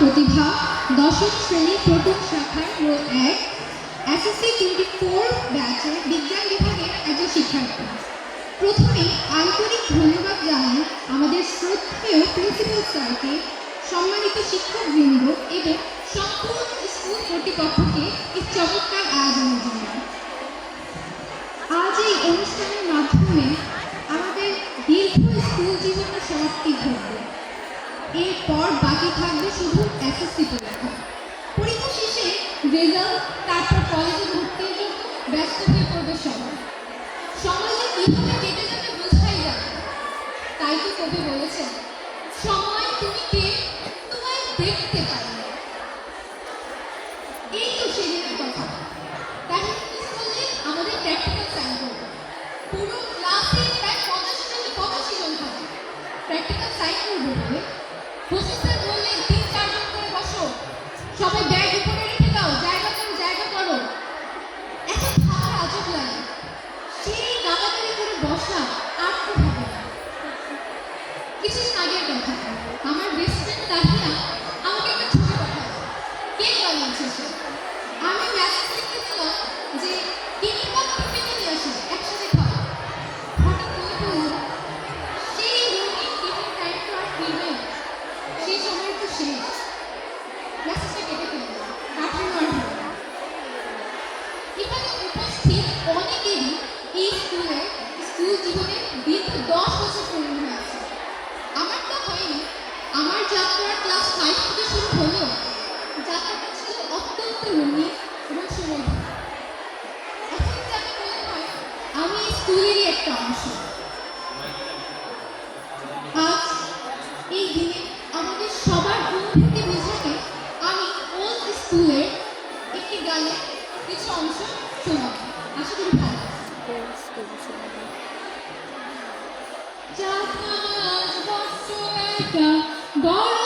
প্রতিভা, দশম শ্রেণি, প্রথম শাখার রোল এক এসএসসি টোয়েন্টি ফোর ব্যাচের বিজ্ঞান বিভাগের একজন শিক্ষার্থী। প্রথমে আন্তরিক ধন্যবাদ জানাই আমাদের শ্রদ্ধেয় প্রিন্সিপাল স্যারকে, সম্মানিত শিক্ষকবৃন্দ এবং সম্পূর্ণ স্কুল কর্তৃপক্ষকে এই চমৎকার আয়োজনের জন্য। আজ এই অনুষ্ঠানের মাধ্যমে আমাদের দীর্ঘ স্কুল জীবনের সমাপ্তি ঘটবে এরপর বাকি থাকবে শুধু এসএসসি পরীক্ষা। পরীক্ষা শেষে রেজাল্ট তারপর কলেজে ভর্তির জন্য ব্যস্ত হয়ে পড়বে সবাই সমাজে কীভাবে কেটে যাবে বোঝাই যাবে তাই তো কবি বলেছেন, সময় তুমি কে তোমায় দেখতে পাই। এই তো সেদিনের কথা। মিস বললে? আমাদের প্র্যাকটিক্যাল সাইন করবে পুরো ক্লাসে প্রায় পঁচাশি থেকে পঁচাশি জন থাকে। প্র্যাকটিক্যাল সাইন করবে সবাই ব্যাগ উপরে দাও, জায়গা জায়গা করো। এখন ভাবার লাগে। সেই করে বসা আর তো না কিছুদিন আগের কথা। আমার বেস্ট ফ্রেন্ড তাহিয়া অত্যন্ত রঙিন এবং সুমধুর এখন যাকে মনে হয় আমি স্কুলেরই একটা অংশ আজ এই দিনে আমাদের সবার অনুভূতি বোঝাতে আমি ওল্ড স্কুলের একটি গানে কিছু অংশ শোনাব আশা করি ভালো লাগবে। বস্ত্র একা বড়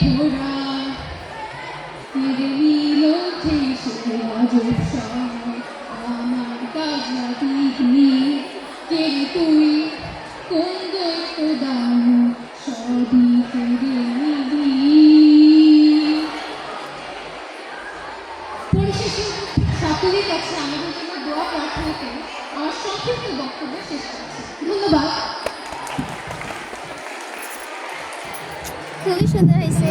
ঘোড়া ফিরে নিল সে আজব আমার কোন দৈত্য দাম সবই ফিরে নিবি পরিশেষে আমাদের জন্য দোয়া প্রার্থনা করে আমার সংক্ষিপ্ত বক্তব্য শেষ করছি ধন্যবাদ। খুবই সুন্দর হয়েছে।